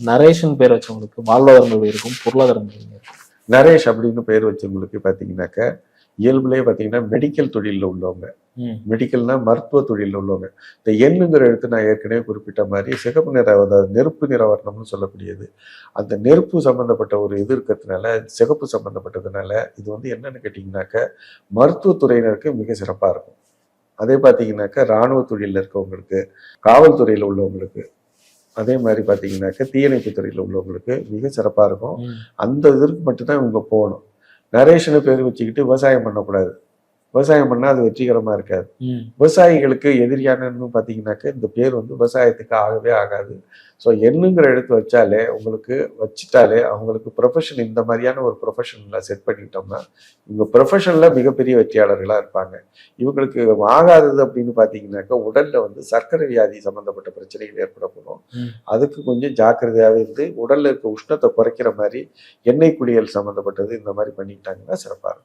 Narration பேர் வச்சவங்களுக்கு வாழ்வாதாரம் எப்படி இருக்கும். பொருளாதாரம் நரேஷ் அப்படின்னு பேர் வச்சவங்களுக்கு பார்த்தீங்கன்னாக்க இயல்புலேயே பார்த்தீங்கன்னா மெடிக்கல் தொழிலில் உள்ளவங்க. மெடிக்கல்னா மருத்துவ தொழிலில் உள்ளவங்க. இந்த எண்ணுங்கிற எழுத்து நான் ஏற்கனவே குறிப்பிட்ட மாதிரி சிகப்பு நிற அதாவது நெருப்பு நிற வர்ணம்னு சொல்லக்கூடியது. அந்த நெருப்பு சம்பந்தப்பட்ட ஒரு இது இருக்கிறதுனால சிகப்பு சம்பந்தப்பட்டதுனால இது வந்து என்னன்னு கேட்டிங்கனாக்க மருத்துவத்துறையினருக்கு மிக சிறப்பாக இருக்கும். அதே பார்த்தீங்கன்னாக்கா இராணுவ தொழிலில் இருக்கவங்களுக்கு காவல்துறையில் உள்ளவங்களுக்கு அதே மாதிரி பார்த்தீங்கன்னாக்க தீயணைப்பு துறையில் உள்ளவங்களுக்கு மிக சிறப்பாக இருக்கும். அந்த இதற்கு மட்டும்தான் இவங்க போகணும். நரேஷனை பேர் வச்சுக்கிட்டு விவசாயம் பண்ணக்கூடாது. விவசாயம் பண்ணால் அது வெற்றிகரமாக இருக்காது. விவசாயிகளுக்கு எதிரியானன்னு பார்த்தீங்கன்னாக்க இந்த பேர் வந்து விவசாயத்துக்கு ஆகவே ஆகாது. ஸோ என்னங்கிற எழுத்து வச்சாலே உங்களுக்கு வச்சுட்டாலே அவங்களுக்கு ப்ரொஃபஷன் இந்த மாதிரியான ஒரு ப்ரொஃபஷனில் செட் பண்ணிட்டோம்னா இவங்க ப்ரொஃபஷனில் மிகப்பெரிய வெற்றியாளர்களாக இருப்பாங்க. இவங்களுக்கு ஆகாதது அப்படின்னு பார்த்தீங்கன்னாக்கா உடலில் வந்து சர்க்கரை வியாதி சம்மந்தப்பட்ட பிரச்சனைகள் ஏற்படப்படும். அதுக்கு கொஞ்சம் ஜாக்கிரதையாகவே இருந்து உடல்ல இருக்க உஷ்ணத்தை குறைக்கிற மாதிரி எண்ணெய் குளியல் சம்மந்தப்பட்டது இந்த மாதிரி பண்ணிக்கிட்டாங்கன்னா சிறப்பாக இருக்கும்.